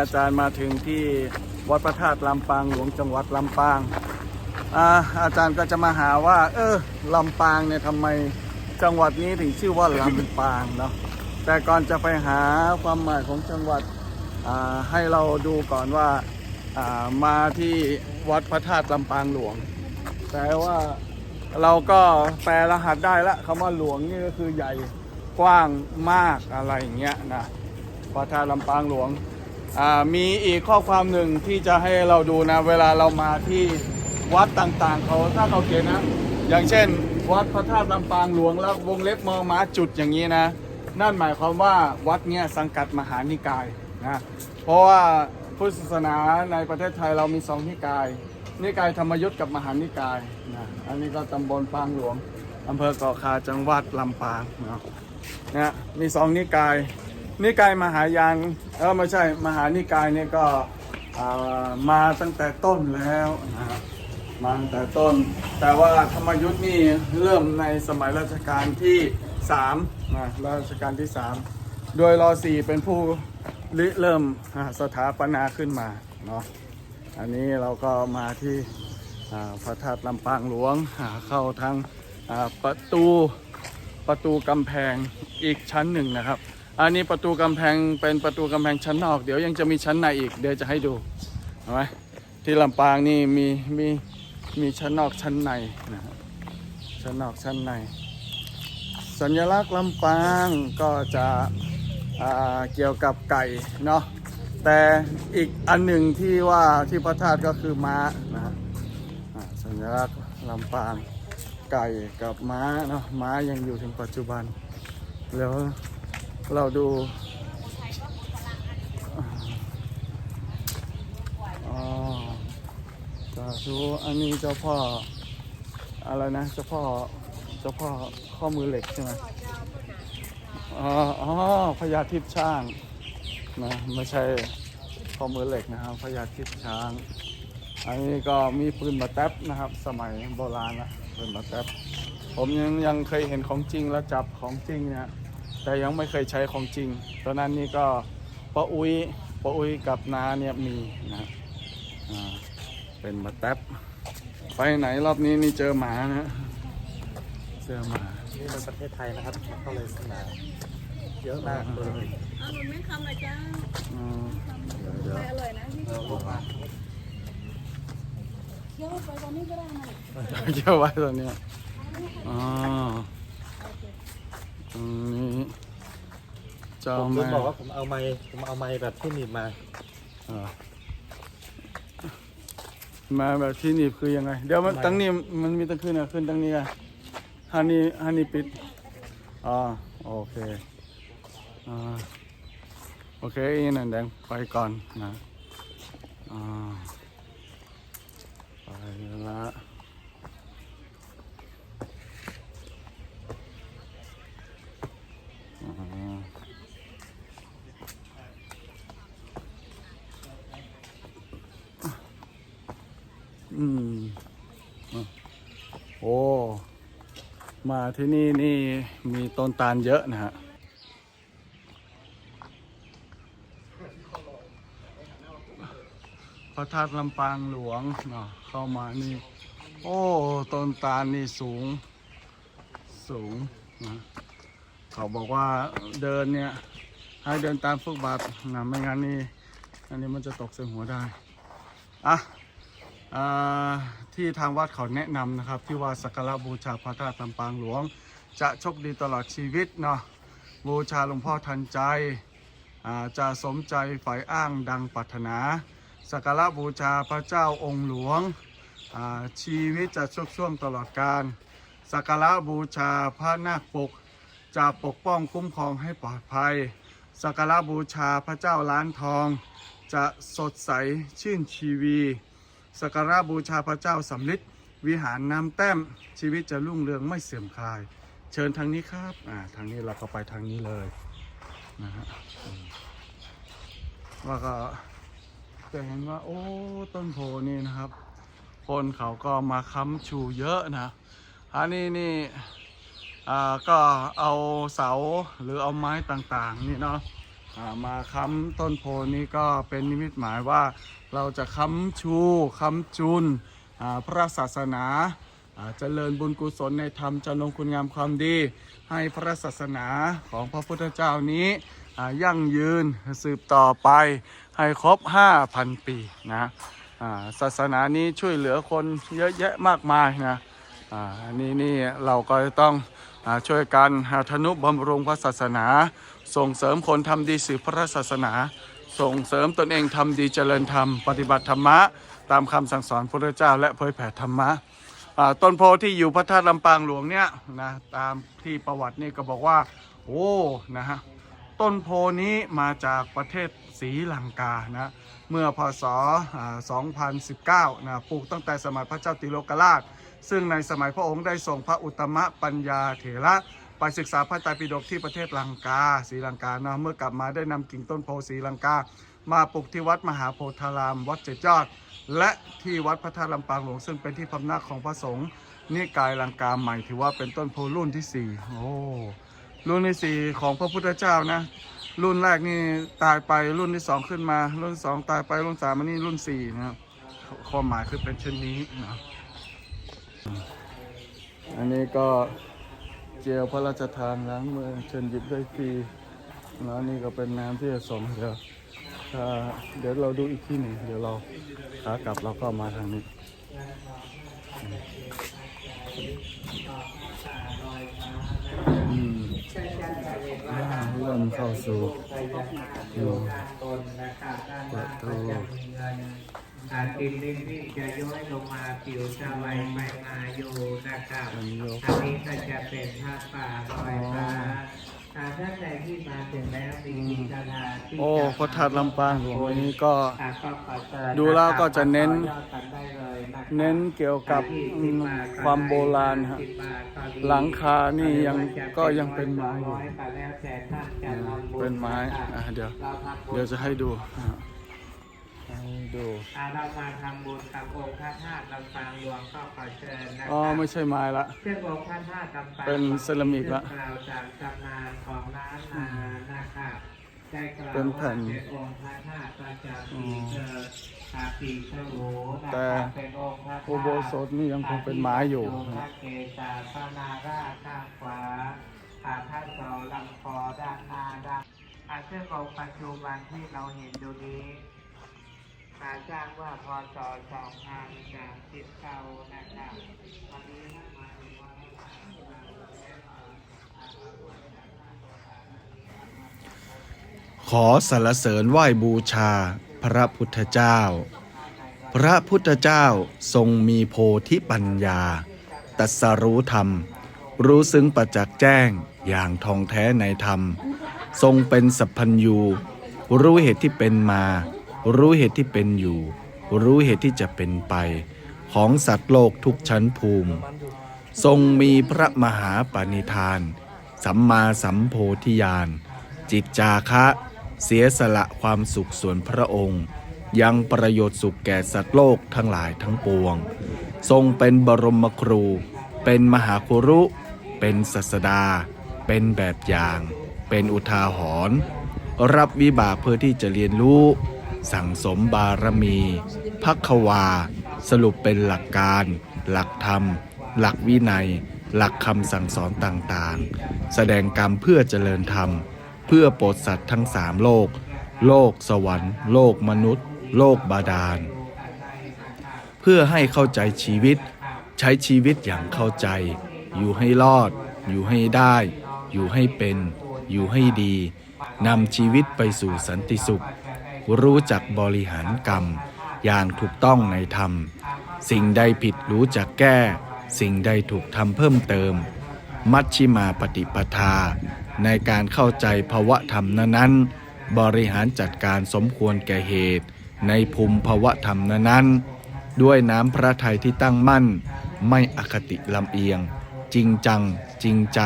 อาจารย์มาถึงที่วัดพระธาตุลำปางหลวงจังหวัดลำปางอาอาจารย์ก็จะมาหาว่า เออลำปางเนี่ยทำไมจังหวัดนี้ถึงชื่อว่าลำปางเนาะแต่ก่อนจะไปหาความหมายของจังหวัดอ่าให้เราดูก่อนว่าอ่ามาที่วัดพระธาตุลำปางหลวง แต่ว่าเราก็แปลรหัสได้ละคำว่าหลวงนี่ก็คือใหญ่กว้างมากอะไรอย่างเงี้ยนะพระธาตุลำปางหลวง มีอีกข้อความหนึ่งที่จะให้เราดูนะ เวลาเรามาที่วัดต่างๆ เขาถ้าเขาเขียนนะ อย่างเช่น วัดพระธาตุลำปางหลวงแล้ววงเล็บมอม้าจุดอย่างนี้นะ นั่นหมายความว่าวัดเนี้ยสังกัดมหานิกายนะเพราะว่าพุทธศาสนาในประเทศไทยเรามีสองนิกาย นิกายธรรมยุทธกับมหานิกายนะอันนี้ก็ตำบลปางหลวงอำเภอเกาะคาจังหวัดลำปางนะนะมีสองนิกาย นิกายมหายานเออไม่ใช่มหานิกายเนี่ยก็มาตั้งแต่ต้นแล้วนะครับมาตั้งแต่ต้น แต่ว่าธรรมยุทธ์นี่เริ่มในสมัยรัชกาลที่3นะรัชกาลที่ 3 โดยรอสี่เป็นผู้ริเริ่มสถาปนาขึ้นมาเนาะอันนี้เราก็มาที่พระธาตุลำปางหลวงอ่าเข้าทางประตูประตูกำแพงอีกชั้นหนึ่งนะครับ อันนี้ประตูกำแพงเป็นประตูกำแพงชั้นนอก เดี๋ยวยังจะมีชั้นในอีก เดี๋ยวจะให้ดูเห็นไหมที่ลำปางนี่มีมีมีชั้นนอกชั้นในนะชั้นนอกชั้นใน สัญลักษณ์ลำปางก็จะอ่าเกี่ยวกับไก่เนาะแต่อีกอันหนึ่งที่ว่าที่พระธาตุก็คือม้านะฮะสัญลักษณ์ลำปางไก่กับม้าเนาะม้ายังอยู่ถึงปัจจุบันแล้ว เราดูอ๋อสาธุอันนี้เจ้าพ่อ อะไรนะ เจ้าพ่อ เจ้าพ่อข้อมือเหล็กใช่ไหมอ๋ออ๋อพญาทิพย์ช้างนะไม่ใช่ข้อมือเหล็กนะครับพญาทิพย์ช้าง อันนี้ก็มีปืนมาแท็บนะครับ สมัยโบราณละปืนมาแท็บผมยังยังเคยเห็นของจริงแล้วจับของจริงนะ แต่ยังไม่เคยใช้ของจริง ตอนนั้นนี่ก็ป้าอุ้ยป้าอุ้ยกับนาเนี่ยมีนะครับอ่าเป็นมาแท็บไปไหนรอบนี้นี่เจอหมานะเจอหมานี่เป็นประเทศไทยนะครับเขาเลยสนาเยอะมากเลยเอาหนุนไม่คำเลยจ้าอืมเดี๋ยวไปอร่อยนะพี่เคี่ยวไปตอนนี้ก็ได้นะๆเยอะไว้ตัวเนี้ยอ๋ อตรงนี้เจ้าผมแม่ลืมบอกว่าผมเอาไม้ผมเอาไม้แบบที่หนีบมา อ่ามาแบบที่หนีบคือยังไง เดี๋ยวมันทำไม ตั้งนี้มันมีตั้งขึ้นนะขึ้นตั้งนี้กันฮันนี่ฮันนี่ปิดอ่าโอเคอ่าโอเคอีนั่นแดงไปก่อนนะอ่าไปละ อืมโอ้ มาที่นี่นี่มีต้นตาลเยอะนะฮะพระธาตุลำปางหลวงเนาะเข้ามานี่ โอ้ต้นตาลนี่สูง สูงนะเขาบอกว่าเดินเนี่ย ให้เดินตามฟุตบาทนะไม่งั้นนี่ อันนี้มันจะตกใส่หัวได้ อะ ที่ทางวัดเขาแนะนำนะครับ ที่ว่าสักการะบูชาพระธาตุลำปางหลวง จะโชคดีตลอดชีวิตเนาะบูชาหลวงพ่อทันใจจะสมใจฝ่ายอ้างดังปรารถนา สักการะบูชาพระเจ้าองค์หลวง ชีวิตจะโชคช่วงตลอดการ สักการะบูชาพระนาคปก จะปกป้องคุ้มครองให้ปลอดภัย สักการะบูชาพระเจ้าล้านทอง จะสดใสชื่นชีวี สักการะบูชาพระเจ้าสำลิดวิหารน้ำแต้มชีวิตจะรุ่งเรืองไม่เสื่อมคลาย เชิญทางนี้ครับอ่าทางนี้เราก็ไปทางนี้เลยนะฮะอืมแล้วก็จะเห็นว่าโอ้ต้นโพนี่นะครับ คนเขาก็มาค้ำชูเยอะนะอันนี้นี่อ่าก็เอาเสาหรือเอาไม้ต่างๆนี่เนาะมาค้ำต้นโพนี้ก็เป็นนิมิตหมายว่า เราจะค้ำชูค้ำจุนพระศาสนาเจริญบุญกุศลในธรรมจะลงคุณงามความดี ให้พระศาสนาของพระพุทธเจ้านี้ยั่งยืนสืบต่อไปให้ครบ 5,000 ปีนะศาสนานี้ช่วยเหลือคนเยอะแยะมากมายนะอ่านี่นี่เราก็ต้องอช่วยกันหาธนุบำรุงพระศาสนา ส่งเสริมคนทำดีสืบพระศาสนา ส่งเสริมตนเองทำดีเจริญธรรม ปฏิบัติธรรมะ ตามคำสั่งสอนพระเจ้า และเผยแผ่ธรรมะต้นโพที่อยู่พระธาตุลำปางหลวงเนี่ยนะตามที่ประวัตินี่ก็บอกว่า โอ้นะฮะต้นโพนี้มาจากประเทศศรีลังกานะเมื่อพศ 2019 นะปลูกตั้งแต่สมัยพระเจ้าติโลกราช ซึ่งในสมัยพระองค์ได้ส่งพระอุตมะปัญญาเถระ ไปศึกษาพระไตรปิฎกที่ประเทศลังกาศรีลังกาเนาะเมื่อกลับมาได้นำกิ่งต้นโพศรีลังกา มาปลูกที่วัดมหาโพธาราม วัดเจดยอด และที่วัดพระธาตุลำปางหลวงซึ่งเป็นที่พำนักของพระสงฆ์นิกายลังกาใหม่ถือว่าเป็นต้นโพรุ่นที่สี่โอ้รุ่นที่สี่ของพระพุทธเจ้านะ รุ่นแรกนี่ตายไปรุ่นที่สองขึ้นมา รุ่นที่สองตายไปรุ่นสามอันนี้รุ่นสี่นะครับความหมายคือเป็นเช่นนี้นะอันนี้ก็ เจลพระราชทานล้างมือเชิญหยิบได้ฟรีแล้วนี่ก็เป็นน้ำที่จะส่งเดี๋ยวเดี๋ยวเราดูอีกที่หนึ่งเดี๋ยวเราขากลับเราก็มาทางนี้เริ่มเข้าสู่อยู่ตนนะครับด้านเปิล่าดงตัก็วจะมีเงิน อาดินดินที่จะย้อยลงมาผิวจะไหลไปมาอยู่นะครับอันนี้ยกอันนี้ก็จะเป็นผ้าป่าลอยฟ้าอ่าท่านใดที่มาถึงแล้วมีจิตนาที่โอ้พระธาตุลำปางหลวงวันนี้ก็อ่าก็ขอเชิญดูแล้วก็จะเน้นต่อยอดกันได้เลยนะครับเน้นเกี่ยวกับอืมความโบราณฮะสิบบาทก็ดีหลังคานี่ยังก็ยังเป็นไม้อยู่ร้อยก็แล้วแต่ท่านจะทำบุญเป็นไม้อะเดี๋ยวเราทำบุญเดี๋ยวจะให้ดูอะให้ ดู อ่าเรามาทำบุญกับองค์พระธาตุลำปางหลวงก็ขอเชิญนะคอ๋อ รับไม่ใช่ไม้ละ ซึ่งองค์พระธาตุลำปางเป็นเซรามิกละซึ่งกล่าวจากตำนานของล้านนานะครับได้กล่าวเป็นแผ่นว่าเป็นองค์พระธาตุประจำปีเกิดอาปีฉลูนะแต่ครับเป็นองค์พระธาตุอุโบสถนี่ยังคงเป็นไม้อยู่ พระเกศาพระนาราชข้างขวาอาท่านเสาลำคอด้านหน้าด้าน อาซึ่งองค์ปัจจุบันที่เราเห็นอยู่นี้ อาจ้างว่าพศสองพันสามสิบเก้านะครับวันนี้ท่านมาถึงวันที่สามสิบเก้าขอสรรเสริญไหว้บูชาพระพุทธเจ้า พระพุทธเจ้าทรงมีโพธิปัญญา ตัสรู้ธรรม รู้ซึ้งประจักษ์แจ้งอย่างทองแท้ในธรรม ทรงเป็นสัพพัญญู รู้เหตุที่เป็นมา รู้เหตุที่เป็นอยู่ รู้เหตุที่จะเป็นไป ของสัตว์โลกทุกชั้นภูมิ ทรงมีพระมหาปณิธาน สัมมาสัมโพธิญาณ จิตจาคะ เสียสละความสุขส่วนพระองค์ ยังประโยชน์สุขแก่สัตว์โลกทั้งหลายทั้งปวง ทรงเป็นบรมครู เป็นมหาครุ เป็นศาสดา เป็นแบบอย่าง เป็นอุทาหรณ์รับวิบากเพื่อที่จะเรียนรู้ สั่งสมบารมีพักวา สรุปเป็นหลักการ หลักธรรม หลักวินัย หลักคำสั่งสอนต่างๆ แสดงกรรมเพื่อเจริญธรรม เพื่อโปรดสัตว์ทั้งสามโลก โลกสวรรค์ โลกมนุษย์ โลกบาดาล เพื่อให้เข้าใจชีวิต ใช้ชีวิตอย่างเข้าใจ อยู่ให้รอด อยู่ให้ได้ อยู่ให้เป็น อยู่ให้ดีนำชีวิตไปสู่สันติสุข รู้จักบริหารกรรม อย่างถูกต้องในธรรม สิ่งใดผิดรู้จักแก้ สิ่งใดถูกทำเพิ่มเติม มัชชิมาปฏิปทา ในการเข้าใจภาวะธรรมนั้นๆ บริหารจัดการสมควรแก่เหตุ ในภูมิภาวะธรรมนั้นๆ ด้วยน้ำพระทัยที่ตั้งมั่น ไม่อคติลำเอียง จริงจัง จริงใจ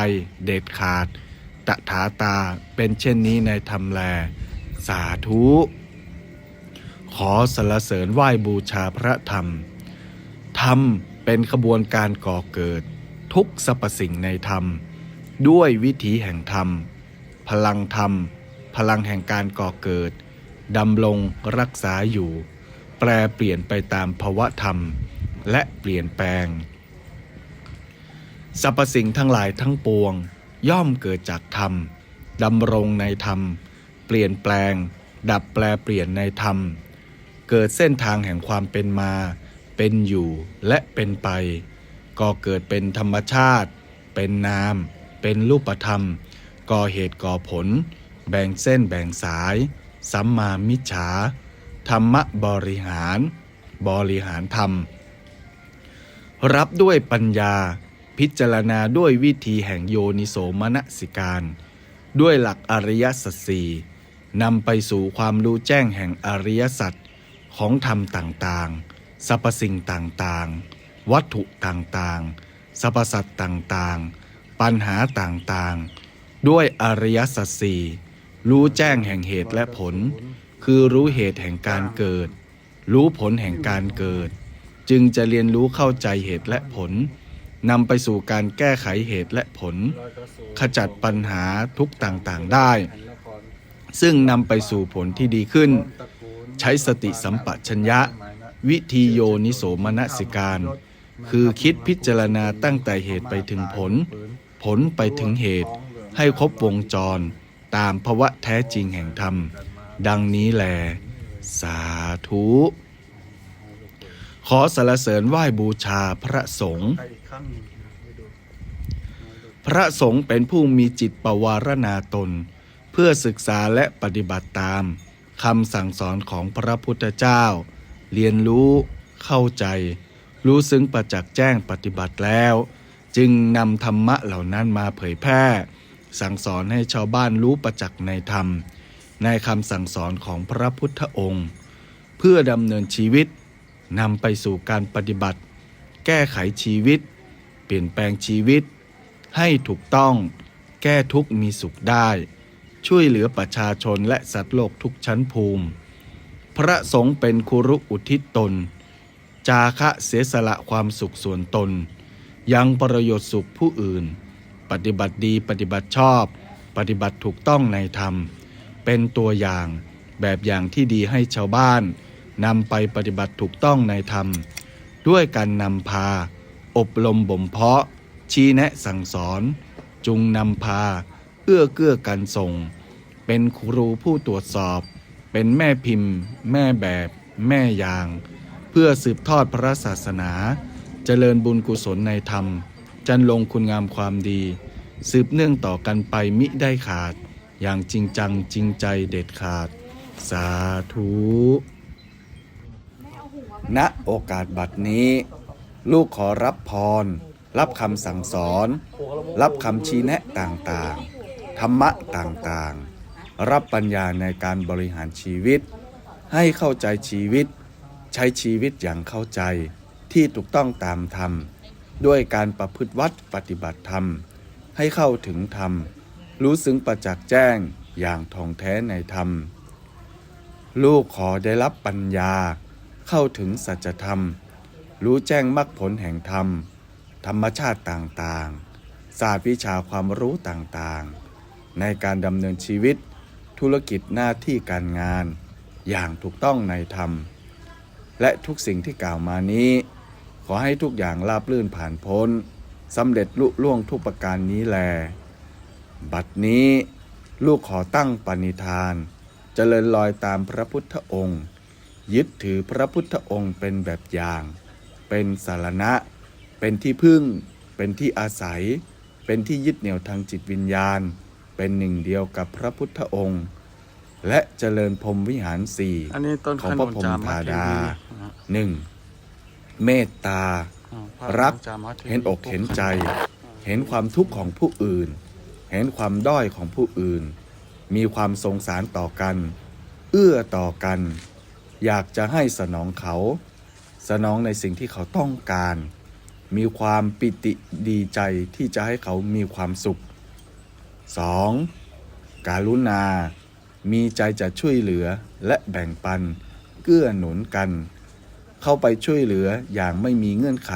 เด็ดขาดตถาตาเป็นเช่นนี้ในธรรมแล สาธุ ขอสรรเสริญไหว้บูชาพระธรรม ธรรมเป็นขบวนการก่อเกิด ทุกสรรพสิ่งในธรรม ด้วยวิถีแห่งธรรม พลังธรรม พลังแห่งการก่อเกิดดำรงรักษาอยู่ แปรเปลี่ยนไปตามภาวะธรรม และเปลี่ยนแปลงสรรพสิ่งทั้งหลายทั้งปวง ย่อมเกิดจากธรรมดำรงในธรรม เปลี่ยนแปลง ดับแปลเปลี่ยนในธรรม เกิดเส้นทางแห่งความเป็นมา เป็นอยู่และเป็นไป ก็เกิดเป็นธรรมชาติ เป็นนาม เป็นรูปธรรม ก่อเหตุก่อผล แบ่งเส้นแบ่งสาย สัมมามิจฉา ธรรมบริหาร บริหารธรรม รับด้วยปัญญา พิจารณาด้วยวิธีแห่งโยนิโสมนสิการ ด้วยหลักอริยสัจสี่นำไปสู่ความรู้แจ้งแห่งอริยสัจ ของธรรมต่างๆ สรรพสิ่งต่างๆ วัตถุต่างๆ สรรพสัตว์ต่างๆ ปัญหาต่างๆ ด้วยอริยสัจสี่รู้แจ้งแห่งเหตุและผล คือรู้เหตุแห่งการเกิด รู้ผลแห่งการเกิด จึงจะเรียนรู้เข้าใจเหตุและผลนำไปสู่การแก้ไขเหตุและผล ขจัดปัญหาทุกต่างๆได้ ซึ่งนำไปสู่ผลที่ดีขึ้น ใช้สติสัมปชัญญะ วิธีโยนิโสมนสิการ คือคิดพิจารณาตั้งแต่เหตุไปถึงผล ผลไปถึงเหตุ ให้ครบวงจร ตามภาวะแท้จริงแห่งธรรม ดังนี้แลสาธุ ขอสรรเสริญไหว้บูชาพระสงฆ์พระสงฆ์เป็นผู้มีจิตปวารณาตน เพื่อศึกษาและปฏิบัติตาม คำสั่งสอนของพระพุทธเจ้า เรียนรู้เข้าใจ รู้ซึ้งประจักษ์แจ้งปฏิบัติแล้ว จึงนำธรรมะเหล่านั้นมาเผยแพร่ สั่งสอนให้ชาวบ้านรู้ประจักษ์ในธรรม ในคำสั่งสอนของพระพุทธองค์ เพื่อดำเนินชีวิตนำไปสู่การปฏิบัติ แก้ไขชีวิต เปลี่ยนแปลงชีวิต ให้ถูกต้อง แก้ทุกมีสุขได้ ช่วยเหลือประชาชนและสัตว์โลกทุกชั้นภูมิ พระสงฆ์เป็นคุรุอุทิศตน จาคะเสียสละความสุขส่วนตน ยังประโยชน์สุขผู้อื่น ปฏิบัติดีปฏิบัติชอบ ปฏิบัติถูกต้องในธรรม เป็นตัวอย่างแบบอย่างที่ดีให้ชาวบ้านนำไปปฏิบัติถูกต้องในธรรม ด้วยการนำพา อบรมบ่มเพาะ ชี้แนะสั่งสอน จุงนำพา เอื้อเกื้อกันส่ง เป็นครูผู้ตรวจสอบ เป็นแม่พิมพ์ แม่แบบ แม่ยาง เพื่อสืบทอดพระศาสนา เจริญบุญกุศลในธรรม จันลงคุณงามความดี สืบเนื่องต่อกันไปมิได้ขาด อย่างจริงจังจริงใจเด็ดขาด สาธุณโอกาสบัดนี้ ลูกขอรับพร รับคำสั่งสอน รับคำชี้แนะต่างๆ ธรรมะต่างๆ รับปัญญาในการบริหารชีวิต ให้เข้าใจชีวิต ใช้ชีวิตอย่างเข้าใจที่ถูกต้องตามธรรม ด้วยการประพฤติวัดปฏิบัติธรรม ให้เข้าถึงธรรม รู้ซึ้งประจักษ์แจ้งอย่างทองแท้ในธรรม ลูกขอได้รับปัญญาเข้าถึงสัจธรรม รู้แจ้งมรรคผลแห่งธรรม ธรรมชาติต่างๆ ศาสตร์วิชาความรู้ต่างๆ ในการดำเนินชีวิต ธุรกิจหน้าที่การงาน อย่างถูกต้องในธรรม และทุกสิ่งที่กล่าวมานี้ ขอให้ทุกอย่างราบรื่นผ่านพ้นสำเร็จลุล่วงทุกประการนี้แล บัดนี้ลูกขอตั้งปณิธานเจริญรอยตามพระพุทธองค์ ยึดถือพระพุทธองค์เป็นแบบอย่าง เป็นสารณะ เป็นที่พึ่ง เป็นที่อาศัย เป็นที่ยึดเหนี่ยวทางจิตวิญญาณ เป็นหนึ่งเดียวกับพระพุทธองค์ และเจริญพรหมวิหารสี่อันนี้ต้นของขพนุระนพรหจามมธาเทดาวีนะฮะหนึ่งเมตตาอ่าพะรักจามทวีเห็นอกเห็นใจ เห็นความทุกข์ของผู้อื่น เห็นความด้อยของผู้อื่น มีความสงสารต่อกัน เอื้อต่อกัน อยากจะให้สนองเขา สนองในสิ่งที่เขาต้องการ มีความปิติดีใจที่จะให้เขามีความสุข 2. การุณา มีใจจะช่วยเหลือและแบ่งปัน เกื้อหนุนกัน เข้าไปช่วยเหลืออย่างไม่มีเงื่อนไข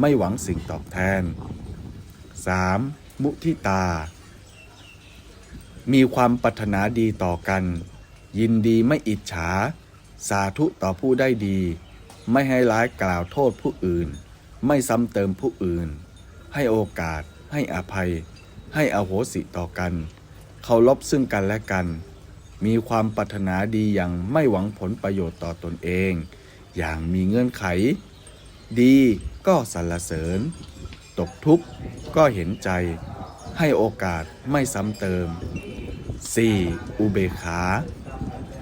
ไม่หวังสิ่งตอบแทน 3. มุทิตา มีความปรารถนาดีต่อกัน ยินดีไม่อิจฉา สาธุต่อผู้ได้ดี ไม่ให้ร้ายกล่าวโทษผู้อื่น ไม่ซ้ำเติมผู้อื่น ให้โอกาสให้อภัย ให้อโหสิต่อกันเคารพซึ่งกันและกัน มีความปรารถนาดีอย่างไม่หวังผลประโยชน์ต่อตนเอง อย่างมีเงื่อนไข ดีก็สรรเสริญ ตกทุกข์ก็เห็นใจ ให้โอกาสไม่ซ้ำเติม 4. อุเบกขา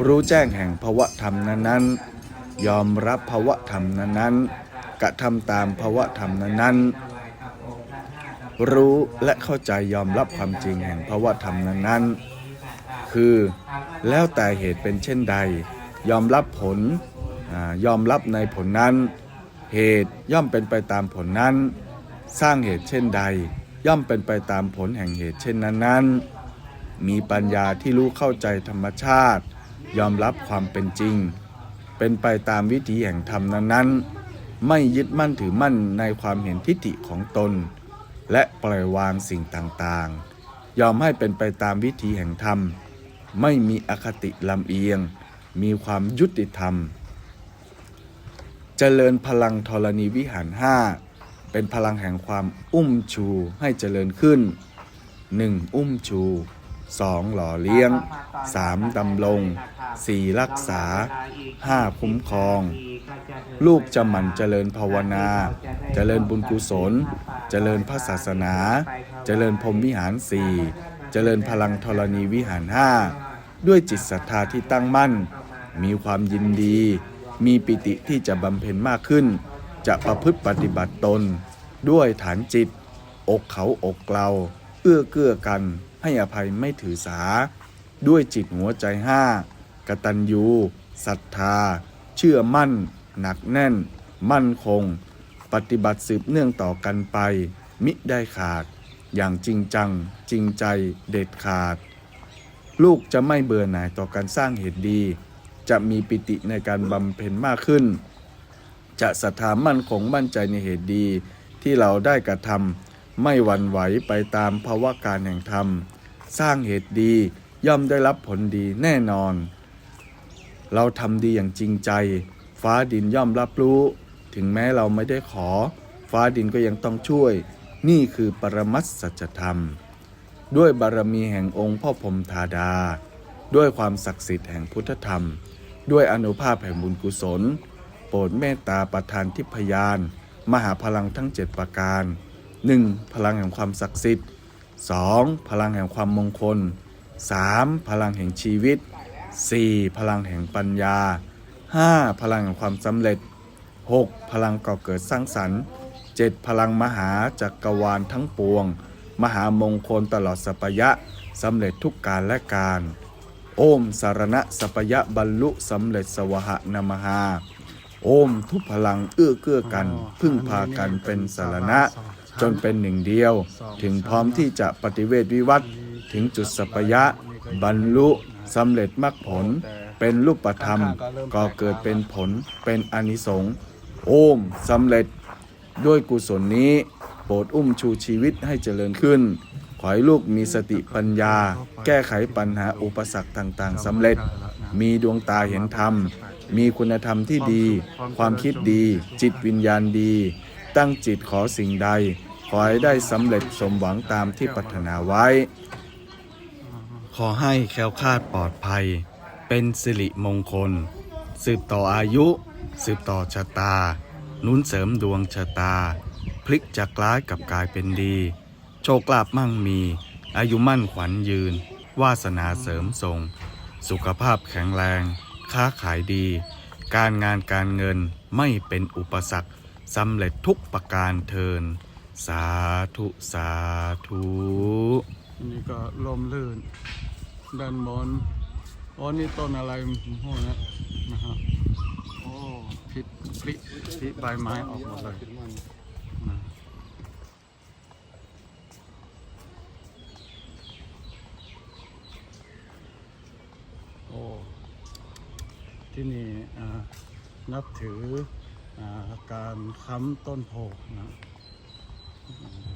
รู้แจ้งแห่งภวะธรรมนั้นๆยอมรับภวะธรรมนั้นๆกระทำตามภวะธรรมนั้นๆ รู้และเข้าใจยอมรับความจริงแห่งภวะธรรมนั้นๆ คือ แล้วแต่เหตุเป็นเช่นใด ยอมรับผลอยอมรับในผลนั้น เหตุย่อมเป็นไปตามผลนั้น สร้างเหตุเช่นใด ย่อมเป็นไปตามผลแห่งเหตุเช่นนั้นๆมีปัญญาที่รู้เข้าใจธรรมชาติ ยอมรับความเป็นจริง เป็นไปตามวิถีแห่งธรรมนั้นๆ ไม่ยึดมั่นถือมั่นในความเห็นทิฏฐิของตน และปล่อยวางสิ่งต่างๆ ยอมให้เป็นไปตามวิธีแห่งธรรม ไม่มีอคติลำเอียง มีความยุติธรรม เจริญพลังธรณีวิหารห้าเป็นพลังแห่งความอุ้มชูให้เจริญขึ้น 1. อุ้มชู 2. หล่อเลี้ยง 3. ดำรง 4. รักษา 5. คุ้มครอง ลูกจะหมั่นเจริญภาวนา เจริญบุญกุศล เจริญพระศาสนา เจริญพรหมวิหารสี่เจริญพลังธรณีวิหารห้าด้วยจิตศรัทธาที่ตั้งมั่น มีความยินดี มีปิติที่จะบำเพ็ญมากขึ้น จะประพฤติปฏิบัติตน ด้วยฐานจิต อกเขาอกเราเอื้อเกื้อกัน ให้อภัยไม่ถือสา ด้วยจิตหัวใจห้ากตัญญูศรัทธา เชื่อมั่น หนักแน่น มั่นคง ปฏิบัติสืบเนื่องต่อกันไป มิได้ขาด อย่างจริงจัง จริงใจเด็ดขาด ลูกจะไม่เบื่อหน่ายต่อการสร้างเหตุดี จะมีปิติในการบำเพ็ญมากขึ้น จะศรัทธามั่นคงมั่นใจในเหตุดี ที่เราได้กระทำไม่หวั่นไหวไปตามภาวะการแห่งธรรม สร้างเหตุดีย่อมได้รับผลดีแน่นอน เราทำดีอย่างจริงใจ ฟ้าดินย่อมรับรู้ ถึงแม้เราไม่ได้ขอ ฟ้าดินก็ยังต้องช่วย นี่คือปรมัตสัจธรรม ด้วยบารมีแห่งองค์พ่อพรมธาดา ด้วยความศักดิ์สิทธิ์แห่งพุทธธรรม ด้วยอนุภาพแห่งบุญกุศล โปรดเมตตาประทานทิพยาน มหาพลังทั้งเจ็ดประการ 1. พลังแห่งความศักดิ์สิทธิ์ 2. พลังแห่งความมงคล 3. พลังแห่งชีวิต 4. พลังแห่งปัญญา 5. พลังแห่งความสำเร็จ 6. พลังก่อเกิดสร้างสรรค์ 7. พลังมหาจักรวาลทั้งปวง มหามงคลตลอดสัปยะสำเร็จทุกการและการ โอมสารณะสัปยะบรรลุสำเร็จสวหนามหา โอมทุกพลังเอื้อเกื้อกัน พึ่งพากันเป็นสารณะ จนเป็นหนึ่งเดียว ถึงพร้อมที่จะปฏิเวทวิวัตรถึงจุดสัปยะ บรรลุสำเร็จมรรคผล เป็นรูปธรรม ก็เกิดเป็นผลเป็นอนิสงส์โอมสำเร็จ ด้วยกุศลนี้ โปรดอุ้มชูชีวิตให้เจริญขึ้น ขอให้ลูกมีสติปัญญา แก้ไขปัญหาอุปสรรคต่างๆสำเร็จ มีดวงตาเห็นธรรม มีคุณธรรมที่ดี ความคิดดี จิตวิญญาณดี ตั้งจิตขอสิ่งใด ขอให้ได้สำเร็จสมหวังตามที่ปรารถนาไว้ ขอให้แคล้วคลาดปลอดภัย เป็นสิริมงคล สืบต่ออายุ สืบต่อชะตาหนุนเสริมดวงชะตา พลิกจากร้ายกับกลายเป็นดี โชคลาภมั่งมี อายุมั่นขวัญยืน วาสนาเสริมทรง สุขภาพแข็งแรง ค้าขายดี การงานการเงินไม่เป็นอุปสรรค สำเร็จทุกประการเทิน สาธุสาธุอันนี้ก็ลมลื่นด้านบนอ๋อนี่ต้นอะไรผมพูดนะนะฮะโอ้พิษพลิพิใบไม้ออกหมดเลยโอ้ที่นี่นับถือ การค้ำต้นโพนะ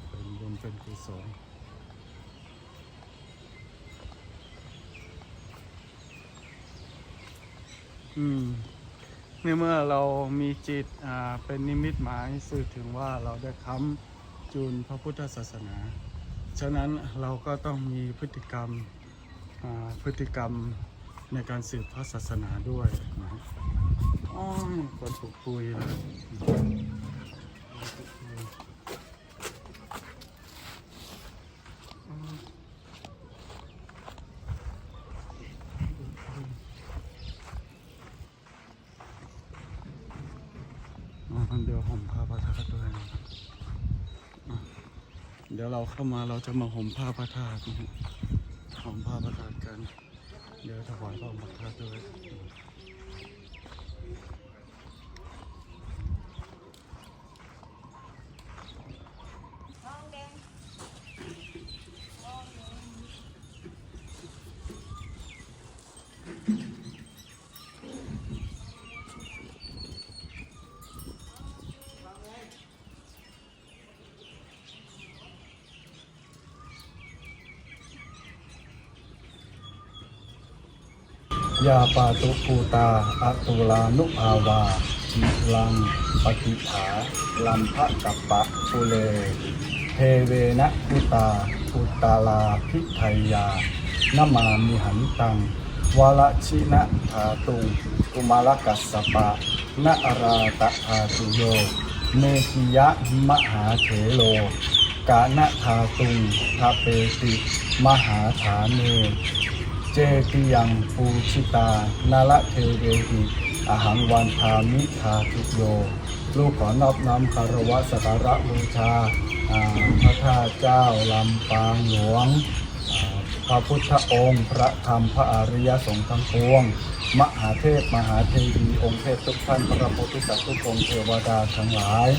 เป็นบุญเป็นกุศลอืมในเมื่อเรามีจิตอ่าเป็นนิมิตหมายสื่อถึงว่าเราได้ค้ำจุนพระพุทธศาสนา ฉะนั้นเราก็ต้องมีพฤติกรรมพฤติกรรมในการสืบพระศาสนาด้วย คนถูกปุยเลยอ๋อเดี๋ยวผมพาพระธาตุด้วยนะครับเดี๋ยวเราเข้ามาเราจะมาห่มผ้าพระธาตุห่มผ้าพระธาตุกัน เดี๋ยวถวายพระองค์พระธาตุด้วย ยาปาตุภูตาอตุลานุภาวาจิลังปฏิฐาลัมภะกัปปะปุเลเทเวนะพุตาพุตาลาพิไทยานมามิหันตังวาลชินะธาตุงกุมารกัสสปะนะอาราตะธาตุโย เมขิยะมหาเถโล กานะธาตุงทาเปติ มหาฐานเน เจติยังปูชิตา นาละเทเวหิอาหังวันทามิทาทุโย ลูกขอนอบน้อมคารวะสักการะบูชาพระธาเจ้าลำปางหลวง พระพุทธองค์ พระธรรมพระอริยสงฆ์ทั้งปวง มหาเทพมหาเทวีองค์เทพทุกท่านพระโพธิสัตว์ทุกองค์เทวดาทั้งหลาย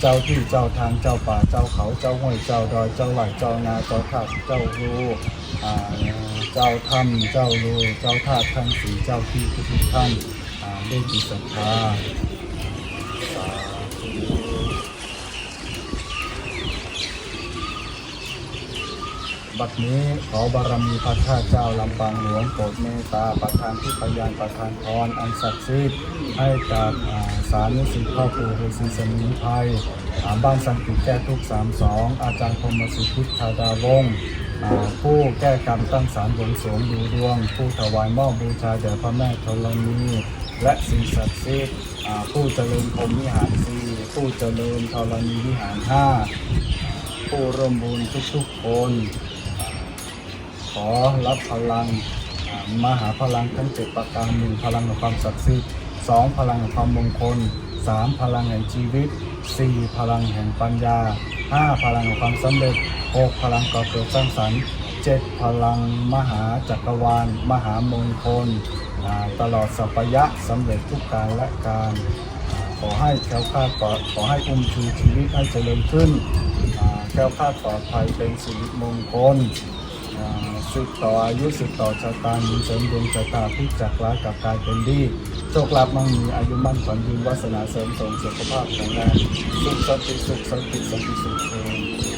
เจ้าที่เจ้าทางเจ้าป่าเจ้าเขาเจ้าห้วยเจ้าดอยเจ้าไหลเจ้านาเจ้าทาเจ้ารู อ่าเจ้าถ้ำเจ้ารูเจ้าทาสทั้งสีเจ้าที่ทุกๆท่านอ่าด้วยจิตศรัทธาสาธุ บัดนี้ขอบารมีพระข้าเจ้าลำปางหลวงโปรดเมตตาประทานที่พยานประทานพรอันศักดิ์สิทธิ์ให้กับอ่าสานุสิทธิ์พ่อปู่ฤาษีสมิงไทยอาบ้านสันติแก้ทุกสามสองอาจารย์พมสิทธิธาดาวงผู้แก้กรรมตั้งสารบวงสงดูดวง ผู้ถวายมอบบูชาแด่พระแม่ธรณีและสิ่งศักดิ์สิทธิ์ผู้เจริญพรมวิหารสี่ผู้เจริญธรณีวิหารห้าผู้ร่วมบุญทุกๆคน อรับพลังมหาพลังทั้งเจ็ดประการหนึ่งพลังแห่งความศักดิ์สิทธิ์สองพลังแห่งความมงคลสามพลังแห่งชีวิตสี่พลังแห่งปัญญาห้าพลังแห่งความสำเร็จหกพลังก่อเกิดสร้างสรรค์เจ็ดพลังมหาจักรวาล มหามงคลตลอดสัพยะสำเร็จทุกการและการขอให้แค้วคาดปลอดขอให้อุ้มชูชีวิตให้เจริญขึ้นแค้วคาดปลอดภัยเป็นสิริมงคล สืบต่ออายุสืบต่อชะตามีเสริมดวงชะตาพลิกจากร้ายกลับกลายเป็นดีโชคลาภมั่งมีอายุมั่นขวัญยืนวาสนาเสริมส่งสุขภาพแข็งแรงสุขสันติสุขสันติสันติสุขเอง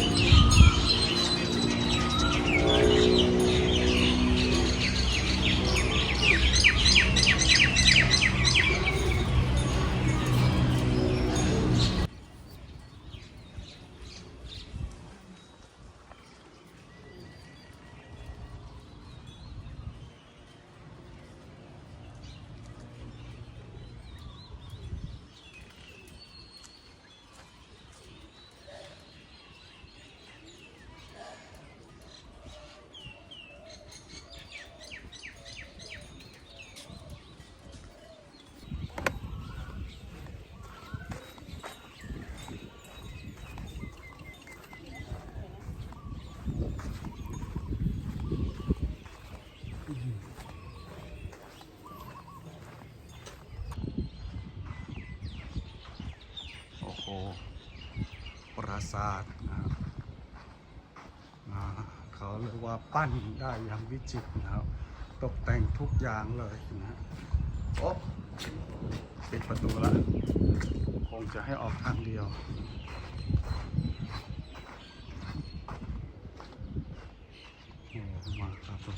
ปราสาทนะครับเขาเรียกว่าปั้นได้อย่างวิจิตรนะครับ ตกแต่งทุกอย่างเลยนะโอ้ปิดประตูแล้วคงจะให้ออกทางเดียวโอ้มาครับปรา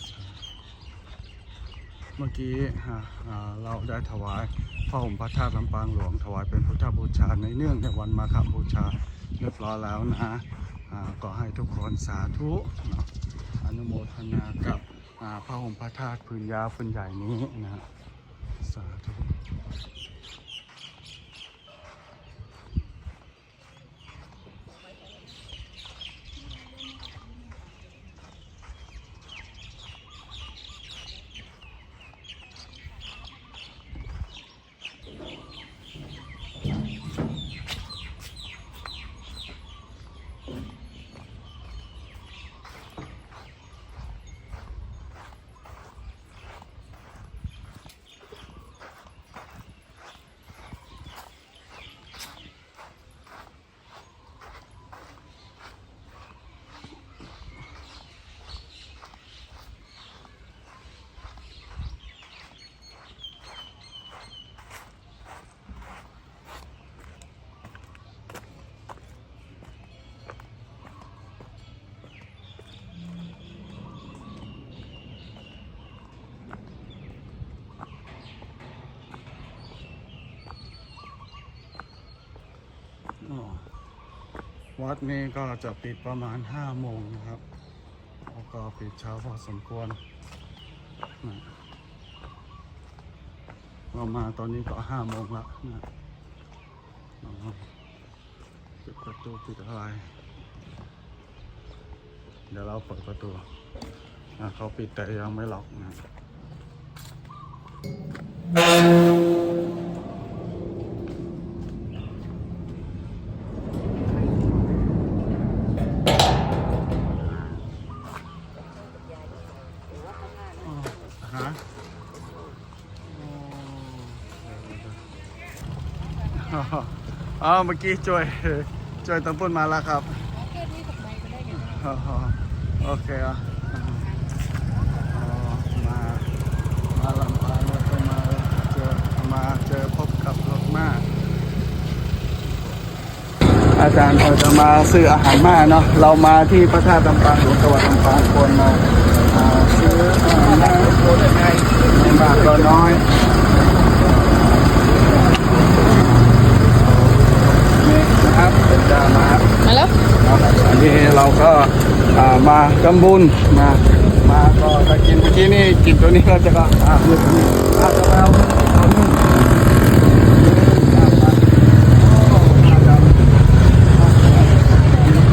เมื่อกี้เราได้ถวายพระห่มพระธาตุลำปางหลวงถวายเป็นพุทธบูชาในเนื่องในวันมาฆบูชา เรียบร้อยแล้วนะฮะก็ให้ทุกคนสาธุอนุโมทนากับพระองค์พระธาตุพื้นยาพื้นใหญ่นี้นะสาธุ อ๋อ วัดนี้ก็จะปิดประมาณห้าโมงนะครับแล้วก็ปิดเช้าพอสมควรนะเรามาตอนนี้ก็ห้าโมงละนะปิดประตูปิดอะไรเดี๋ยวเราเปิดประตูเขาปิดแต่ยังไม่ล็อกนะ อ๋อเมื่อกี้จอยจอยตั้งปุ้นมาแล้วครับอ๋อโอเคอะอ๋อมามาลำปางแล้วก็มาเจอมาเจอพบกับรถมาอาจารย์เราจะมาซื้ออาหารมาเนาะเรามาที่พระธาตุลำปางหลวงจังหวัดลำปางควรมาซื้ออาหารมาคได้ไงบาทเราน้อย นี่นะครับ เป็นจามามาแล้วอันนี้เราก็มาทำบุญมามาก็ถ้ากินเมื่อกี้นี่กินตัวนี้ก็จะก็อ่าเอาเอานึ่อ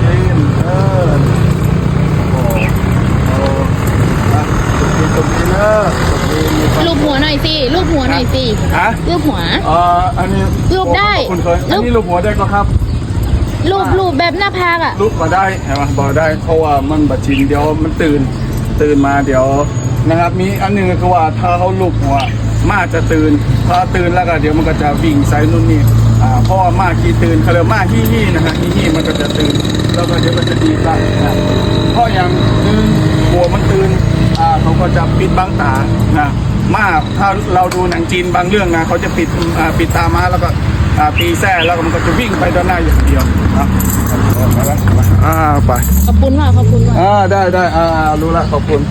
กินเออโอ้อ้อะกินตรงนี้เรงนี้มีความรูปหัวหน่อยสิรูปหัวหน่อยสิฮะรูปหัว เอ่ออันนี้รูปได้ คุณเคยอันนี้รูปหัวได้ก็ครับ รูปรูปแบบหน้าผากอะลุกมาได้ใช่ไหมบอกได้เพราะว่ามันบัดชินเดี๋ยวมันตื่นตื่นมาเดี๋ยวนะครับมีอันหนึ่งก็คือว่าถ้าเขาลุกหัวมาจะตื่นพอตื่นแล้วก็เดี๋ยวมันก็จะวิ่งใส่นู่นนี่อ่าเพราะว่ามาขี้ตื่นเขาเรียกมาฮี่ฮี่นะฮะฮี่ฮี่มันก็จะตื่นแล้วก็เดี๋ยวมันจะดีตั้งนะเพราะอย่างตื่นหัวมันตื่นอ่าเขาก็จะปิดบังตานะมาถ้าเราดูหนังจีนบางเรื่องนะเขาจะปิดอ่าปิดตามาแล้วก็ ตีแส้แล้วก็มันก็จะวิ่งไปด้านหน้าอย่างเดียวนะอ่าไปขอบคุณมากขอบคุณมากอ่าได้ได้อ่ารู้ละขอบคุณ